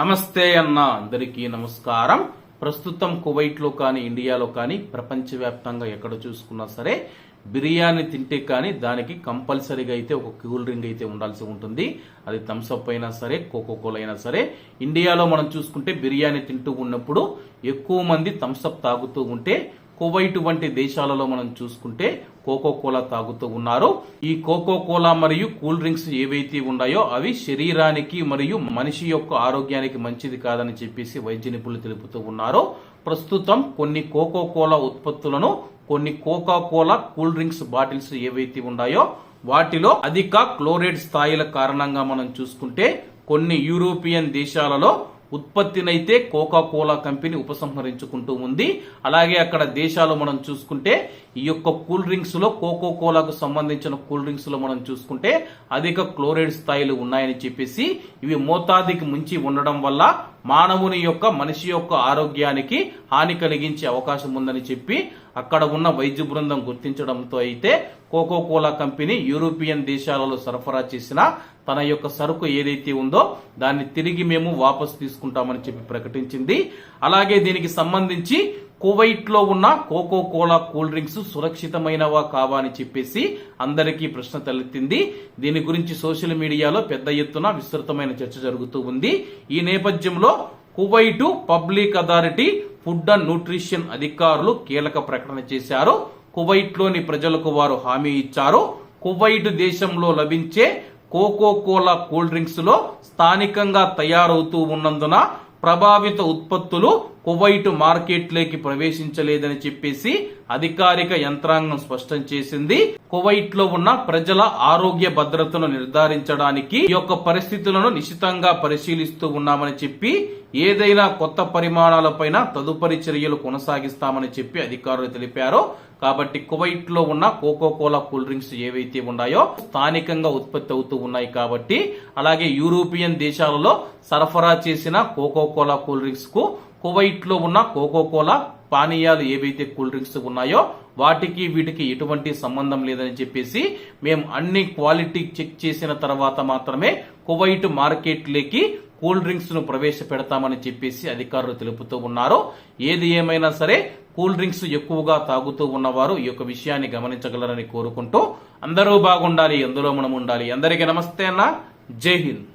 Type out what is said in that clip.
నమస్తే అన్న అందరికీ నమస్కారం. ప్రస్తుతం కువైట్లో కానీ ఇండియాలో కానీ ప్రపంచవ్యాప్తంగా ఎక్కడ చూసుకున్నా సరే బిర్యానీ తింటే కానీ దానికి కంపల్సరీగా అయితే ఒక కూల్ డ్రింక్ అయితే ఉండాల్సి ఉంటుంది. అది థమ్స్అప్ అయినా సరే కోకోకోల అయినా సరే. ఇండియాలో మనం చూసుకుంటే బిర్యానీ తింటూ ఉన్నప్పుడు ఎక్కువ మంది థమ్స్అప్ తాగుతూ ఉంటే కువైట్ వంటి దేశాలలో మనం చూసుకుంటే కోకో కోలా తాగుతూ ఉన్నారు. ఈ కోకో కోలా మరియు కూల్ డ్రింక్స్ ఏవైతే ఉన్నాయో అవి శరీరానికి మరియు మనిషి యొక్క ఆరోగ్యానికి మంచిది కాదని చెప్పేసి వైద్య నిపుణులు తెలుపుతూ ఉన్నారు. ప్రస్తుతం కొన్ని కోకో కోలా ఉత్పత్తులను కొన్ని Coca Cola cool drinks bottles ఏవైతే ఉన్నాయో వాటిలో అధిక క్లోరైడ్ స్థాయిల కారణంగా మనం చూసుకుంటే కొన్ని యూరోపియన్ దేశాలలో ఉత్పత్తినైతే కోకా కోలా కంపెనీ ఉపసంహరించుకుంటూ ఉంది. అలాగే అక్కడ దేశాలు మనం చూసుకుంటే ఈ యొక్క కూల్ డ్రింక్స్లో కోకో కోలాకు సంబంధించిన కూల్ డ్రింక్స్లో మనం చూసుకుంటే అధిక క్లోరైడ్ స్థాయిలు ఉన్నాయని చెప్పేసి ఇవి మోతాదికి ముంచి ఉండడం వల్ల మానవుని యొక్క మనిషి యొక్క ఆరోగ్యానికి హాని కలిగించే అవకాశం ఉందని చెప్పి అక్కడ ఉన్న వైద్య బృందం గుర్తించడంతో అయితే కోకో కోలా కంపెనీ యూరోపియన్ దేశాలలో సరఫరా చేసిన తన యొక్క సరుకు ఏదైతే ఉందో దాన్ని తిరిగి మేము వాపసు తీసుకుంటామని చెప్పి ప్రకటించింది. అలాగే దీనికి సంబంధించి కువైట్లో ఉన్న కోకో కోలా కూల్ డ్రింక్స్ సురక్షితమైనవా కావా అని చెప్పేసి అందరికీ ప్రశ్న తలెత్తింది. దీని గురించి సోషల్ మీడియాలో పెద్ద ఎత్తున విస్తృతమైన చర్చ జరుగుతూ ఉంది. ఈ నేపథ్యంలో Kuwait public authority food and nutrition అధికారులు కీలక ప్రకటన చేశారు. కువైట్లోని ప్రజలకు వారు హామీ ఇచ్చారు. కువైట్ దేశంలో లభించే కోకో కోలా కూల్ డ్రింక్స్లో స్థానికంగా తయారవుతూ ఉన్నందున ప్రభావిత ఉత్పత్తులు కువైట్ మార్కెట్లోకి ప్రవేశించలేదని చెప్పేసి అధికారిక యంత్రాంగం స్పష్టం చేసింది. కువైట్లో ఉన్న ప్రజల ఆరోగ్య భద్రతను నిర్ధారించడానికి ఈ యొక్క పరిస్థితులను నిశితంగా పరిశీలిస్తూ ఉన్నామని చెప్పి ఏదైనా కొత్త పరిమాణాలపైన తదుపరి చర్యలు కొనసాగిస్తామని చెప్పి అధికారులు తెలిపారు. కాబట్టి కువైట్లో ఉన్న కోకో కోలా కూల్ డ్రింక్స్ ఏవైతే ఉన్నాయో స్థానికంగా ఉత్పత్తి అవుతూ ఉన్నాయి కాబట్టి అలాగే యూరోపియన్ దేశాలలో సరఫరా చేసిన కోకో కోలా కూల్ డ్రింక్స్కు కువైట్లో ఉన్న కోకో కోలా పానీయాలు ఏవైతే కూల్ డ్రింక్స్ ఉన్నాయో వాటికి వీటికి ఎటువంటి సంబంధం లేదని చెప్పేసి మేము అన్ని క్వాలిటీ చెక్ చేసిన తర్వాత మాత్రమే కువైట్ మార్కెట్లోకి కూల్ డ్రింక్స్ను ప్రవేశపెడతామని చెప్పేసి అధికారులు తెలుపుతూ ఉన్నారు. ఏది ఏమైనా సరే కూల్ డ్రింక్స్ ఎక్కువగా తాగుతూ ఉన్నవారు ఈ యొక్క విషయాన్ని గమనించగలరని కోరుకుంటూ అందరూ బాగుండాలి అందులో మనం ఉండాలి. అందరికీ నమస్తే అన్న. జై హింద్.